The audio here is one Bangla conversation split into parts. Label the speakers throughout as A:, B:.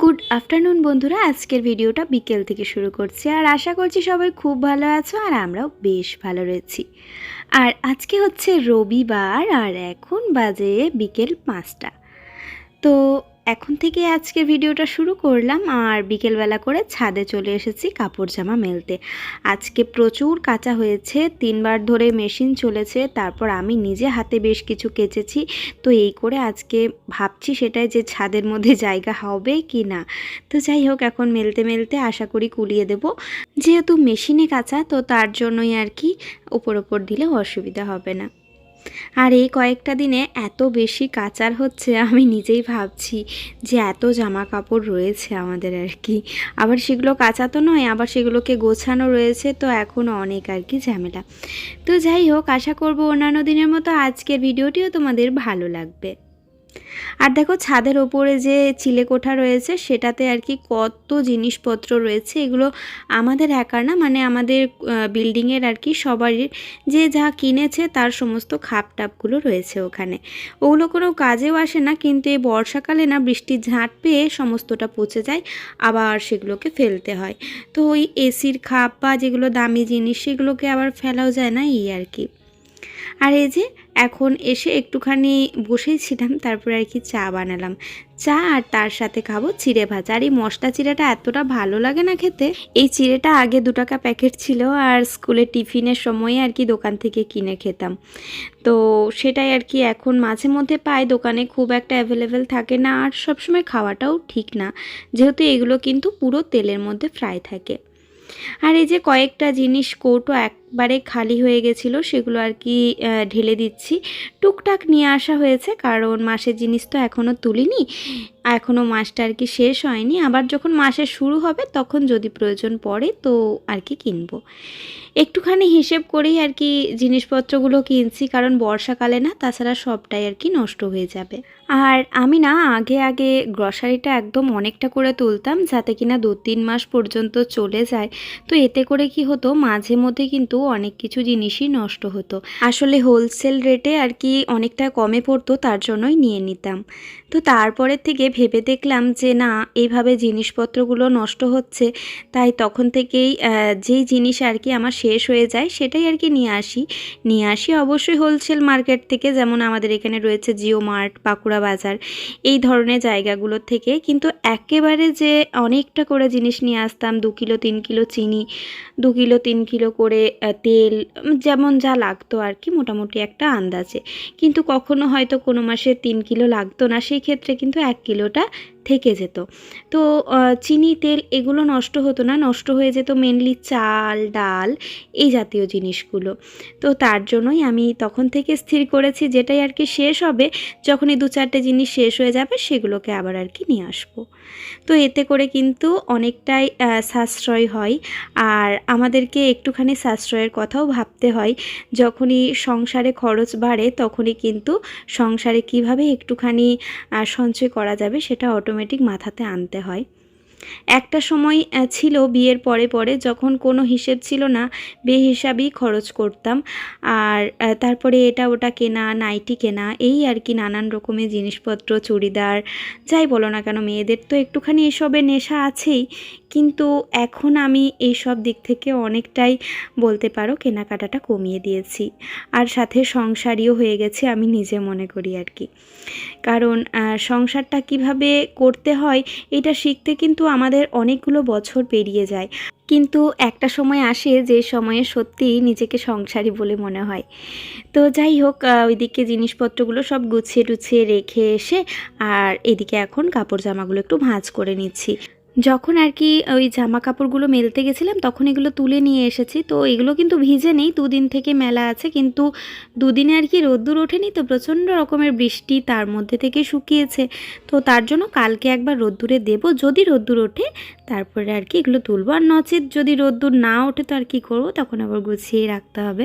A: গুড আফটারনুন বন্ধুরা, আজকের ভিডিওটা বিকেল থেকে শুরু করছি। আর আশা করছি সবাই খুব ভালো আছো আর আমরাও বেশ ভালো রয়েছি। আর আজকে হচ্ছে রবিবার, আর এখন বাজে বিকেল পাঁচটা। তো এখন থেকে আজকে ভিডিওটা শুরু করলাম আর বিকেলবেলা করে ছাদে চলে এসেছি কাপড় জামা মেলতে। আজকে প্রচুর কাঁচা হয়েছে, তিনবার ধরে মেশিন চলেছে, তারপর আমি নিজে হাতে বেশ কিছু কেচেছি। তো এই করে আজকে ভাবছি সেটাই যে ছাদের মধ্যে জায়গা হবে কি না। তো যাই হোক, এখন মেলতে মেলতে আশা করি কুলিয়ে দেব। যেহেতু মেশিনে কাঁচা, তো তার জন্যই আর কি, ওপর ওপর দিলে অসুবিধা হবে না। আর এই কয়েকটা দিনে এত বেশি কাচার হচ্ছে আমি নিজেই ভাবছি যে এত জামা কাপড় রয়েছে আমাদের আর কি। আবার সেগুলো কাঁচা তো নয়, আবার সেগুলোকে গোছানো রয়েছে, তো এখন অনেক আর কি ঝামেলা। তো যাই হোক, আশা করব অন্যান্য দিনের মতো আজকের ভিডিওটিও তোমাদের ভালো লাগবে। আর দেখো ছাদের ওপরে যে চিলেকোঠা রয়েছে, সেটাতে আর কি কত জিনিসপত্র রয়েছে। এগুলো আমাদের একার না মানে আমাদের বিল্ডিংয়ের আর কি সবারই যে যা কিনেছে তার সমস্ত খাপ টাপগুলো রয়েছে ওখানে। ওগুলো কোনো কাজেও আসে না, কিন্তু এই বর্ষাকালে না বৃষ্টির ঝাঁট পেয়ে সমস্তটা পচে যায়, আবার সেগুলোকে ফেলতে হয়। তো ওই এসির খাপ বা যেগুলো দামি জিনিস, সেগুলোকে আবার ফেলাও যায় না এই আর কি। আর এই যে এখন এসে একটুখানি বসেছিলাম তারপরে আর কি চা বানালাম। চা আর তার সাথে খাব চিড়ে ভাজা। আর এই মশলা চিড়েটা এতটা ভালো লাগে না খেতে। এই চিড়েটা আগে দু টাকা প্যাকেট ছিল আর স্কুলে টিফিনের সময় আর কি দোকান থেকে কিনে খেতাম। তো সেটাই আর কি এখন মাঝে মধ্যে পাই, দোকানে খুব একটা অ্যাভেলেবেল থাকে না আর সবসময় খাওয়াটাও ঠিক না। যেহেতু এগুলো কিন্তু পুরো তেলের মধ্যে ফ্রাই থাকে। আর এই যে কয়েকটা জিনিস, কৌটো একবারে খালি হয়ে গেছিল, সেগুলো আর কি ঢেলে দিচ্ছি। টুকটাক নিয়ে আসা হয়েছে, কারণ মাসের জিনিস তো এখনও তুলিনি এখনও মাসটা আর কি শেষ হয়নি। আবার যখন মাসে শুরু হবে, তখন যদি প্রয়োজন পড়ে, তো আর কি কিনবো। একটুখানি হিসেব করেই আর কি জিনিসপত্রগুলো কিনছি, কারণ বর্ষাকালে না, তাছাড়া সবটাই আর কি নষ্ট হয়ে যাবে। আর আমি না, আগে আগে গ্রসারিটা একদম অনেকটা করে তুলতাম, যাতে কিনা দু তিন মাস পর্যন্ত চলে যায়। তো এতে করে কি হতো, মাঝে মধ্যে কিন্তু অনেক কিছু জিনিসই নষ্ট হতো। আসলে হোলসেল রেটে আর কি অনেকটা কমে পড়তো, তার জন্যই নিয়ে নিতাম। তো তারপরের থেকে ভেবে দেখলাম যে না এইভাবে জিনিসপত্রগুলো নষ্ট হচ্ছে। তাই তখন থেকেই যেই জিনিস আর কি আমার শেষ হয়ে যায় সেটাই আর কি নিয়ে আসি। নিয়ে আসি অবশ্যই হোলসেল মার্কেট থেকে, যেমন আমাদের এখানে রয়েছে জিও মার্ট বাঁকুড়া বাজার, এই ধরনের জায়গাগুলোর থেকে। কিন্তু একেবারে যে অনেকটা করে জিনিস নিয়ে আসতাম, দু কিলো, তিন কিলো চিনি, দু কিলো, তিন কিলো করে তেল, যেমন যা লাগতো আর কি মোটামুটি একটা আন্দাজে। কিন্তু কখনো হয়তো কোনো মাসে তিন কিলো লাগতো না, সেই ক্ষেত্রে কিন্তু এক কিলোটা থেকে যেত। তো চিনি, তেল এগুলো নষ্ট হতো না। নষ্ট হয়ে যেত মেনলি চাল, ডাল এই জাতীয় জিনিসগুলো। তো তার জন্যই আমি তখন থেকে স্থির করেছি যেটাই আর কি শেষ হবে যখন এই দু চারটে জিনিস শেষ হয়ে যাবে সেগুলোকে আবার আর কি নিয়ে আসব। তো এতে করে কিন্তু অনেকটাই সাশ্রয় হয়। আর আমাদেরকে একটুখানি সাশ্রয়ের কথাও ভাবতে হয়। যখনই সংসারে খরচ বাড়ে তখনই কিন্তু সংসারে কীভাবে একটুখানি সঞ্চয় করা যাবে সেটা অটোমেটিক মাথাতে আনতে হয়। একটা সময় ছিল বিয়ের পরে পরে যখন কোনো হিসেব ছিল না, বেহিসাবই খরচ করতাম। আর তারপরে এটা ওটা কেনা, নাইটি কেনা, এই আর কি নানান রকমের জিনিসপত্র, চুড়িদার, যাই বলো না কেন, মেয়েদের তো একটুখানি এসবের নেশা আছেই। কিন্তু এখন আমি এই সব দিক থেকে অনেকটাই বলতে পারো কেনাকাটাটা কমিয়ে দিয়েছি। আর সাথে সংসারীও হয়ে গেছে আমি নিজে মনে করি আর কি। কারণ সংসারটা কীভাবে করতে হয় এটা শিখতে কিন্তু আমাদের অনেকগুলো বছর পেরিয়ে যায়। কিন্তু একটা সময় আসে যে সময়ে সত্যিই নিজেকে সংসারী বলে মনে হয়। তো যাই হোক ওইদিকে জিনিসপত্রগুলো সব গুছিয়ে টুছিয়ে রেখে এসে আর এদিকে এখন কাপড় জামাগুলো একটু ভাঁজ করে নিচ্ছি। যখন আর কি ওই জামা কাপড়গুলো মেলতে গেছিলাম, তখন এগুলো তুলে নিয়ে এসেছি। তো এগুলো কিন্তু ভিজে নেই, দুদিন থেকে মেলা আছে। কিন্তু দুদিনে আর কি রোদ্দুর ওঠেনি তো, প্রচণ্ড রকমের বৃষ্টি তার মধ্যে থেকে শুকিয়েছে। তো তার জন্য কালকে একবার রোদ্দুরে দেব, যদি রোদ্দুর ওঠে, তারপরে আর কি এগুলো তুলবো। আর নচেত যদি রোদ্দুর না ওঠে তো আর কি করব, তখন আবার গুছিয়ে রাখতে হবে।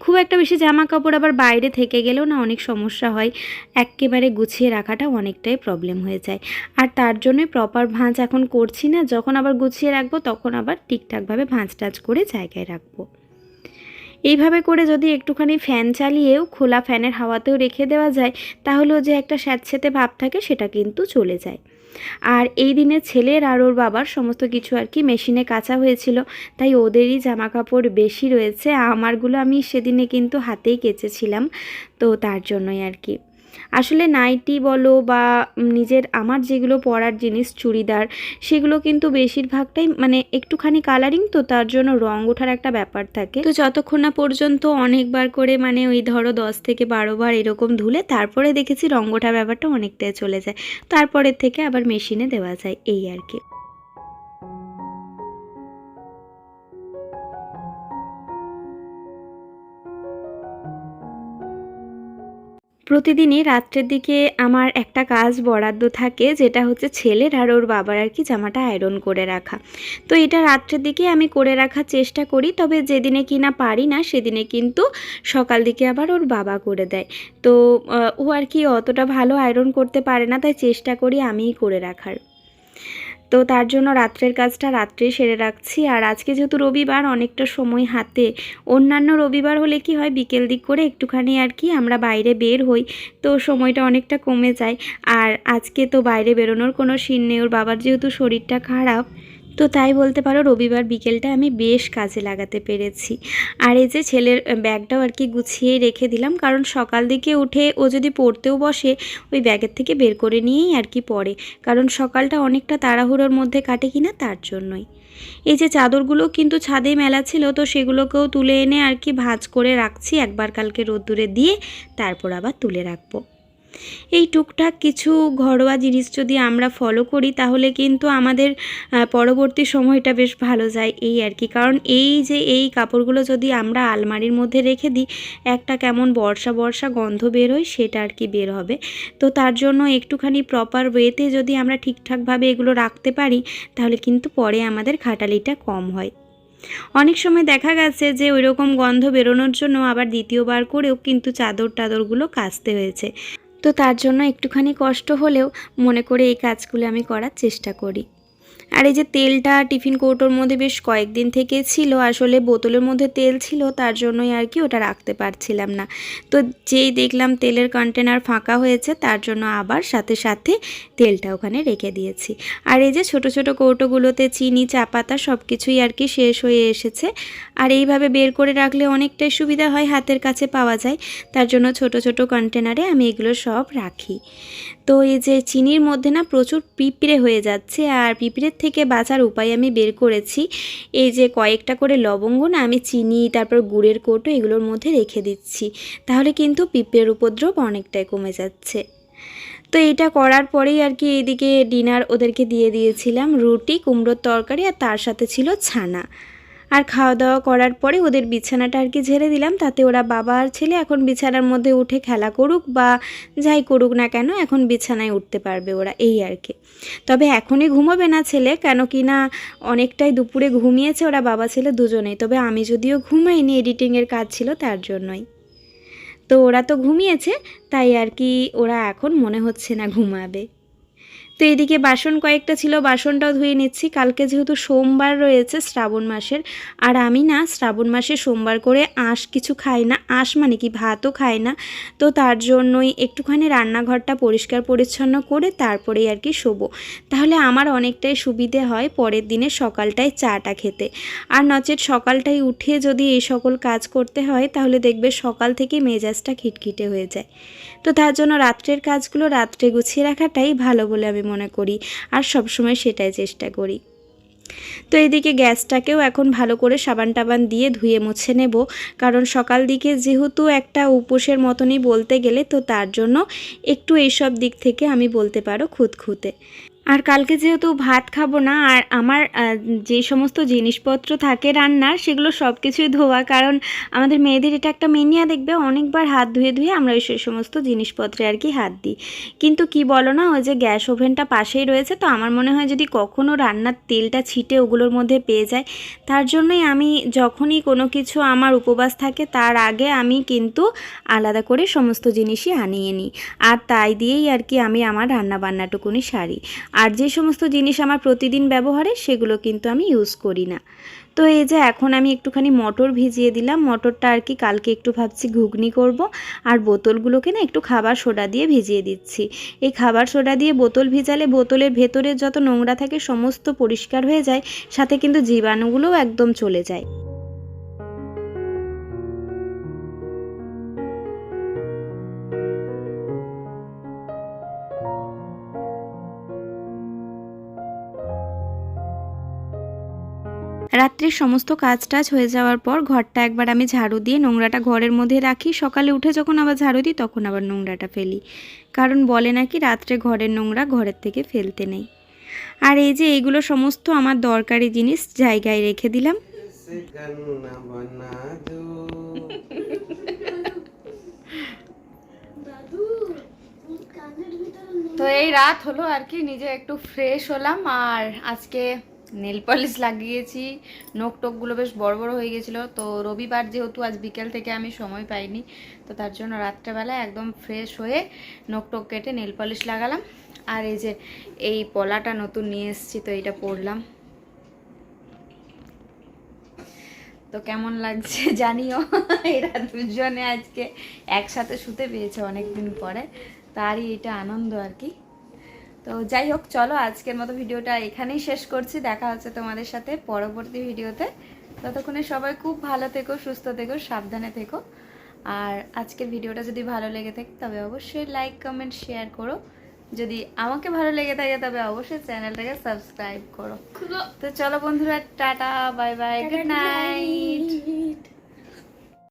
A: খুব একটা বেশি জামা কাপড় আবার বাইরে থেকে গেলেও না অনেক সমস্যা হয়। একেবারে গুছিয়ে রাখাটা অনেকটাই প্রবলেম হয়ে যায়। আর তার জন্যই প্রপার ভাঁজ এখন করছি না, যখন আবার গুছিয়ে রাখব তখন আবার ঠিকঠাকভাবে ভাঁজ টাজ করে জায়গায় রাখব। এইভাবে করে যদি একটুখানি ফ্যান চালিয়েও খোলা ফ্যানের হাওয়াতেও রেখে দেওয়া যায়, তাহলেও যে একটা স্যাঁতস্যাঁতে ভাব থাকে সেটা কিন্তু চলে যায়। আর এই দিনে ছেলের আর ওর বাবার সমস্ত কিছু আর কি মেশিনে কাঁচা হয়েছিল, তাই ওদেরই জামা কাপড় বেশি রয়েছে। আমারগুলো আমি সেদিনে কিন্তু হাতেই কেচেছিলাম, তো তার জন্যই আর কি। আসলে নাইটি বলো বা নিজের আমার যেগুলো পরার জিনিস চুড়িদার, সেগুলো কিন্তু বেশিরভাগটাই মানে একটুখানি কালারিং তো তার জন্য রং ওঠার একটা ব্যাপার থাকে। তো যতক্ষণ না পর্যন্ত অনেকবার করে মানে ওই ধরো দশ থেকে বারো বার এরকম ধুলে তারপরে দেখেছি রং ওঠার ব্যাপারটা অনেকটাই চলে যায়। তারপরের থেকে আবার মেশিনে দেওয়া যায়, এই আর কি। প্রতিদিনই রাত্রের দিকে আমার একটা কাজ বরাদ্দ থাকে, যেটা হচ্ছে ছেলের আর ওর বাবার আর কি জামাটা আয়রন করে রাখা। তো এটা রাত্রের দিকে আমি করে রাখার চেষ্টা করি, তবে যেদিনে কিনা পারি না, সেদিনে কিন্তু সকাল দিকে আবার ওর বাবা করে দেয়। তো ও আর কি অতটা ভালো আয়রন করতে পারে না, তাই চেষ্টা করি আমিই করে রাখার। তো তার জন্য রাত্রের কাজটা রাত্রে সেরে রাখছি। আর আজকে যেহেতু রবিবার, অনেকটা সময় হাতে। অন্যান্য রবিবার হলে কি হয়, বিকেল দিক করে একটুখানি আর কি আমরা বাইরে বের হই, তো সময়টা অনেকটা কমে যায়। আর আজকে তো বাইরে বেরোনোর কোনো সিন নেই, ওর বাবার যেহেতু শরীরটা খারাপ তো তাই বলতে পারো রবিবার বিকেলটা আমি বেশ কাজে লাগাতে পেরেছি। আর এই যে ছেলের ব্যাগটাও আর কি গুছিয়ে রেখে দিলাম, কারণ সকাল দিকে উঠে ও যদি পড়তেও বসে, ওই ব্যাগের থেকে বের করে নিয়েই আর কি পড়ে, কারণ সকালটা অনেকটা তাড়াহুড়োর মধ্যে কাটে কিনা তার জন্যই। এই যে চাদরগুলো কিন্তু ছাদে মেলা ছিল, তো সেগুলোকেও তুলে এনে আর কি ভাঁজ করে রাখছি, একবার কালকে রোদ্দুরে দিয়ে, তারপর আবার তুলে রাখব। এই টুকটাক কিছু ঘরোয়া জিনিস যদি আমরা ফলো করি, তাহলে কিন্তু আমাদের পরবর্তী সময়টা বেশ ভালো যায় এই আর কি। কারণ এই যে এই কাপড়গুলো যদি আমরা আলমারির মধ্যে রেখে দিই, একটা কেমন বর্ষা বর্ষা গন্ধ বের হয় সেটা আর কি বের হবে। তো তার জন্য একটুখানি প্রপার ওয়েতে যদি আমরা ঠিকঠাকভাবে এগুলো রাখতে পারি, তাহলে কিন্তু পরে আমাদের খাটালিটা কম হয়। অনেক সময় দেখা গেছে যে ওই রকম গন্ধ বেরোনোর জন্য আবার দ্বিতীয়বার করেও কিন্তু চাদর টাদরগুলো কাচতে হয়েছে। তো তার জন্য একটুখানি কষ্ট হলেও মনে করে এই কাজগুলো আমি করার চেষ্টা করি। আর এই যে তেলটা টিফিন কৌটোর মধ্যে বেশ কয়েকদিন থেকে ছিল, আসলে বোতলের মধ্যে তেল ছিল, তার জন্যই আর কি ওটা রাখতে পারছিলাম না। তো যেই দেখলাম তেলের কন্টেনার ফাঁকা হয়েছে, তার জন্য আবার সাথে সাথে তেলটা ওখানে রেখে দিয়েছি। আর এই যে ছোট ছোট কৌটোগুলোতে চিনি চা পাতা সব কিছুই আর কি শেষ হয়ে এসেছে। আর এইভাবে বের করে রাখলে অনেকটাই সুবিধা হয়, হাতের কাছে পাওয়া যায়। তার জন্য ছোট ছোট কন্টেনারে আমি এগুলো সব রাখি। তো এই যে চিনির মধ্যে না প্রচুর পিঁপড়ে হয়ে যাচ্ছে আর পিঁপড়ের থেকে বাঁচার উপায় আমি বের করেছি। এই যে কয়েকটা করে লবঙ্গ না আমি চিনি, তারপর গুড়ের কৌটো এগুলোর মধ্যে রেখে দিচ্ছি। তাহলে কিন্তু পিঁপড়ের উপদ্রব অনেকটাই কমে যাচ্ছে। তো এটা করার পরেই আর কি এদিকে ডিনার ওদেরকে দিয়ে দিয়েছিলাম। রুটি, কুমড়োর তরকারি আর তার সাথে ছিল ছানা। আর খাওয়া দাওয়া করার পরে ওদের বিছানাটা আর কি ঝেড়ে দিলাম। তাতে ওরা বাবা আর ছেলে এখন বিছানার মধ্যে উঠে খেলা করুক বা যাই করুক না কেন, এখন বিছানায় উঠতে পারবে ওরা, এই আর কি। তবে এখনই ঘুমোবে না ছেলে, কেন কি না অনেকটাই দুপুরে ঘুমিয়েছে ওরা বাবা ছেলে দুজনেই। তবে আমি যদিও ঘুমাইনি, এডিটিংয়ের কাজ ছিল তার জন্যই। তো ওরা তো ঘুমিয়েছে, তাই আর কি ওরা এখন মনে হচ্ছে না ঘুমাবে। তো এদিকে বাসন কয়েকটা ছিল, বাসনটাও ধুয়ে নিচ্ছি। কালকে যেহেতু সোমবার রয়েছে শ্রাবণ মাসের, আর আমি না শ্রাবণ মাসে সোমবার করে আঁশ কিছু খাই না। আঁশ মানে কি? ভাতও খাই না। তো তার জন্যই একটুখানি রান্নাঘরটা পরিষ্কার পরিচ্ছন্ন করে তারপরেই আর কি শোবো। তাহলে আমার অনেকটাই সুবিধে হয় পরের দিনে সকালটায় চাটা খেতে। আর নচেত সকালটায় উঠে যদি এই সকল কাজ করতে হয়, তাহলে দেখবে সকাল থেকে মেজাজটা খিটখিটে হয়ে যায়। তো তার জন্য রাত্রের কাজগুলো রাত্রে গুছিয়ে রাখাটাই ভালো বলে আমি মনে করি আর সবসময় সেটাই চেষ্টা করি। তো এদিকে গ্যাসটাকেও এখন ভালো করে সাবান টাবান দিয়ে ধুয়ে মুছে নেব, কারণ সকাল দিকে যেহেতু একটা উপোসের মতনই বলতে গেলে তো তার জন্য একটু এইসব দিক থেকে আমি বলতে পারো খুঁতখুঁতে। আর কালকে যেহেতু ভাত খাব না, আর আমার যে সমস্ত জিনিসপত্র থাকে রান্নার, সেগুলো সব কিছুই ধোয়া, কারণ আমাদের মেয়েদের এটা একটা মেনিয়া দেখবে, অনেকবার হাত ধুয়ে ধুয়ে আমরা ওই সমস্ত জিনিসপত্রে আর কি হাত দিই। কিন্তু কি বলো না, ওই যে গ্যাস ওভেনটা পাশেই রয়েছে, তো আমার মনে হয় যদি কখনও রান্নার তেলটা ছিটে ওগুলোর মধ্যে পেয়ে যায়, তার জন্যই আমি যখনই কোনো কিছু আমার উপবাস থাকে, তার আগে আমি কিন্তু আলাদা করে সমস্ত জিনিসই আনিয়ে নিই। আর তাই দিয়েই আর কি আমি আমার রান্না বান্নাটুকুনি সারি।
B: আর যে সমস্ত জিনিস আমার প্রতিদিন ব্যবহারে, সেগুলো কিন্তু আমি ইউজ করি না। তো এই যে এখন আমি একটুখানি মটর ভিজিয়ে দিলাম, মটরটা আর কি কালকে একটু ভাবছি ঘুগনি করব, আর বোতলগুলোকে না একটু খাবার সোডা দিয়ে ভিজিয়ে দিচ্ছি। এই খাবার সোডা দিয়ে বোতল ভিজালে বোতলের ভেতরের যত নোংরা থাকে, সমস্ত পরিষ্কার হয়ে যায়, সাথে কিন্তু জীবাণুগুলোও একদম চলে যায়। রাত্রির সমস্ত কাজ টাজ হয়ে যাওয়ার পর ঘরটা একবার আমি ঝাড়ু দিয়ে নোংরাটা ঘরের মধ্যে রাখি। সকালে উঠে যখন আবার ঝাড়ু দিই, তখন আবার নোংরাটা ফেলি। কারণ বলে নাকি রাত্রে ঘরের নোংরা ঘরের থেকে ফেলতে নেই। আর এই যে এইগুলো সমস্ত আমার দরকারি জিনিস জায়গায় রেখে দিলাম।
A: তো এই রাত হলো আর কি, নিজে একটু ফ্রেশ হলাম। আর আজকে নেল পলিশ লাগিয়েছি নোক টোকগুলো বেশ বড় বড় হয়ে গেছিল। তো রবিবার যেহেতু আজ বিকেল থেকে আমি সময় পাইনি, তো তার জন্য রাত্রেবেলা একদম ফ্রেশ হয়ে নোক টোক কেটে নেল পলিশ লাগালাম। আর এই যে, এই পলাটা নতুন নিয়ে এসেছি, তো এইটা পরলাম। তো কেমন লাগছে জানিও? এরা দুজনে আজকে একসাথে শুতে পেয়েছে অনেকদিন পরে। তারই এটা আনন্দ আর কি। তো যাই হোক চলো আজকের মতো ভিডিওটা এখানেই শেষ করছি। দেখা হচ্ছে তোমাদের সাথে পরবর্তী ভিডিওতে। ততক্ষণে সবাই খুব ভালো থেকো সুস্থ থেকো সাবধানে থেকো। আর আজকের ভিডিওটা যদি ভালো লেগে থাকে তবে অবশ্যই লাইক কমেন্ট শেয়ার করো। যদি আমাকে ভালো লেগে থাকে তবে অবশ্যই চ্যানেলটাকে সাবস্ক্রাইব করো। তো চলো বন্ধুরা tata bye bye good night